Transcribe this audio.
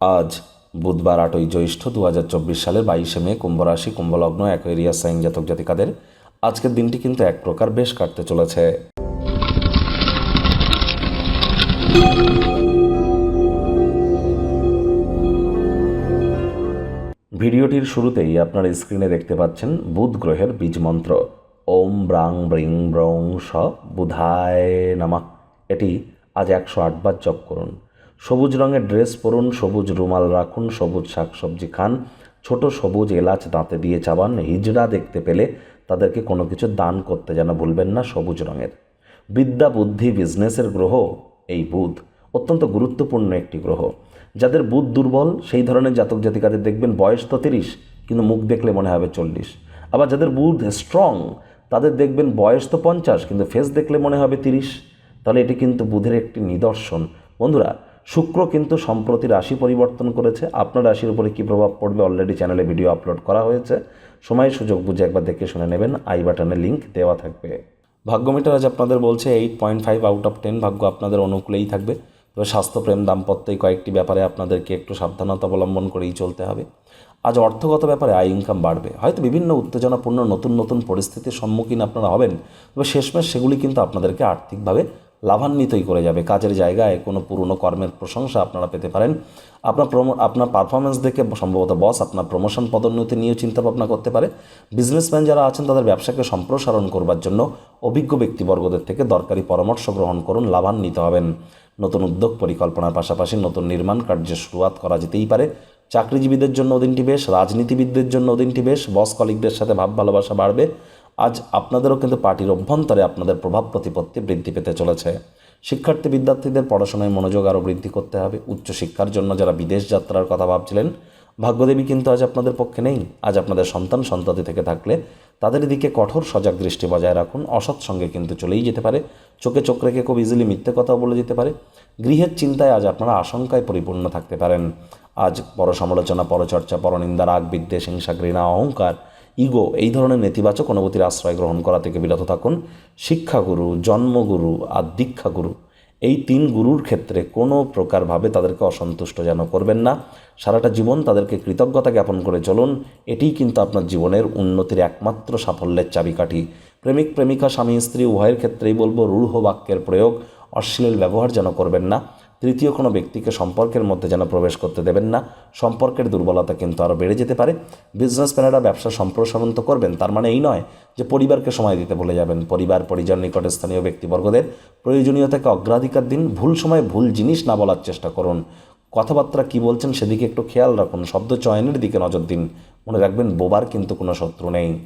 আজ বুধবার আটই জ্যৈষ্ঠ দু হাজার চব্বিশ সালের বাইশে মে কুম্ভরাশি, কুম্ভলগ্ন, অ্যাকোয়েরিয়া সাইন জাতক জাতিকাদের আজকের দিনটি কিন্তু এক প্রকার বেশ কাটতে চলেছে। ভিডিওটির শুরুতেই আপনারা স্ক্রিনে দেখতে পাচ্ছেন বুধ গ্রহের বীজ মন্ত্র। ওম ব্রাং ব্রিং ব্রং স বুধায় নামা। এটি আজ একশো আটবার জপ করুন। সবুজ রঙের ড্রেস পরুন, সবুজ রুমাল রাখুন, সবুজ শাকসবজি খান, ছোট সবুজ এলাচ দাঁতে দিয়ে চাবান, হিজড়া দেখতে পেলে তাদেরকে কোনো কিছু দান করতে যেন ভুলবেন না সবুজ রঙের। বিদ্যা, বুদ্ধি, বিজনেসের গ্রহ এই বুধ অত্যন্ত গুরুত্বপূর্ণ একটি গ্রহ। যাদের বুধ দুর্বল, সেই ধরনের জাতক জাতিকাদের দেখবেন বয়স তো তিরিশ, কিন্তু মুখ দেখলে মনে হবে চল্লিশ। আবার যাদের বুধ স্ট্রং তাদের দেখবেন বয়স তো পঞ্চাশ, কিন্তু ফেস দেখলে মনে হবে তিরিশ। তাহলে এটি কিন্তু বুধের একটি নিদর্শন। বন্ধুরা শুক্র কিন্তু সম্প্রতি রাশি পরিবর্তন করেছে। আপনার রাশির উপরে কী প্রভাব পড়বে অলরেডি চ্যানেলে ভিডিও আপলোড করা হয়েছে। সময় সুযোগ বুঝে একবার দেখে শুনে নেবেন। আই বাটনে লিঙ্ক দেওয়া থাকবে। ভাগ্যমিটার আজ আপনাদের বলছে eight point five out of ten ভাগ্য আপনাদের অনুকূলেই থাকবে। তবে স্বাস্থ্যপ্রেম দাম্পত্য এই কয়েকটি ব্যাপারে আপনাদেরকে একটু সাবধানতা অবলম্বন করেই চলতে হবে। আজ অর্থগত ব্যাপারে আয় ইনকাম বাড়বে। হয়তো বিভিন্ন উত্তেজনাপূর্ণ নতুন নতুন পরিস্থিতির সম্মুখীন আপনারা হবেন। তবে শেষমেশ সেগুলি কিন্তু আপনাদেরকে আর্থিকভাবে লাভান্বিতই করে যাবে। কাজের জায়গায় কোনো পুরনো কর্মের প্রশংসা আপনারা পেতে পারেন। আপনার প্রমো, আপনার পারফরমেন্স দেখে সম্ভবত বস আপনার প্রমোশন পদোন্নতি নিয়েও চিন্তাভাবনা করতে পারে। বিজনেসম্যান যারা আছেন, তাদের ব্যবসাকে সম্প্রসারণ করবার জন্য অভিজ্ঞ ব্যক্তিবর্গদের থেকে দরকারি পরামর্শ গ্রহণ করুন, লাভান্বিত হবেন। নতুন উদ্যোগ পরিকল্পনার পাশাপাশি নতুন নির্মাণ কার্যের শুরুয়াত করা যেতেই পারে। চাকরিজীবীদের জন্য দিনটি বেশ, রাজনীতিবিদদের জন্য দিনটি বেশ বস কলিগদের সাথে ভাব ভালোবাসা বাড়বে। আজ আপনাদেরও কিন্তু পার্টির অভ্যন্তরে আপনাদের প্রভাব প্রতিপত্তি বৃদ্ধি পেতে চলেছে। শিক্ষার্থী বিদ্যার্থীদের পড়াশোনায় মনোযোগ আরও বৃদ্ধি করতে হবে। উচ্চশিক্ষার জন্য যারা বিদেশ যাত্রার কথা ভাবছিলেন, ভাগ্যদেবী কিন্তু আজ আপনাদের পক্ষে নেই। আজ আপনাদের সন্তান সন্ততি থেকে থাকলে তাদের দিকে কঠোর সজাগ দৃষ্টি বজায় রাখুন। অসৎ সঙ্গে কিন্তু চলেই যেতে পারে। চোখে চোখ রেখে খুব ইজিলি মিথ্যে কথাও বলে যেতে পারে। গৃহের চিন্তায় আজ আপনারা আশঙ্কায় পরিপূর্ণ থাকতে পারেন। আজ বড় সমালোচনা পরচর্চা, পরনিন্দা রাগ বিদ্বেষ হিংসা, ঘৃণা, অহংকার ইগো, এই ধরনের নেতিবাচক অনুভূতির আশ্রয় গ্রহণ করা থেকে বিরত থাকুন। শিক্ষাগুরু, জন্মগুরু আর দীক্ষাগুরু, এই তিন গুরুর ক্ষেত্রে কোনো প্রকারভাবে তাদেরকে অসন্তুষ্ট যেন করবেন না। সারাটা জীবন তাদেরকে কৃতজ্ঞতা জ্ঞাপন করে চলুন। এটিই কিন্তু আপনার জীবনের উন্নতির একমাত্র সাফল্যের চাবিকাঠি। প্রেমিক, প্রেমিকা, স্বামী, স্ত্রী, উভয়ের ক্ষেত্রেই বলব রূঢ় বাক্যের প্রয়োগ। অশ্লীল ব্যবহার যেন করবেন না, তৃতীয় কোনো ব্যক্তিকে সম্পর্কের মধ্যে যেন প্রবেশ করতে দেবেন না, সম্পর্কের দুর্বলতা কিন্তু আরও বেড়ে যেতে পারে বিজনেসম্যানেরা ব্যবসা সম্প্রসারণ তো করবেন, তার মানে এই নয় যে পরিবারকে সময় দিতে ভুলে যাবেন, পরিবার, পরিজন নিকটে স্থানীয় ব্যক্তিবর্গদের প্রয়োজনীয়তাকে অগ্রাধিকার দিন, ভুল সময়ে ভুল জিনিস না বলার চেষ্টা করুন। কথাবার্তা কী বলছেন সেদিকে একটু খেয়াল রাখুন, শব্দ চয়নের দিকে নজর দিন, মনে রাখবেন বোবার কিন্তু কোনো শত্রু নেই।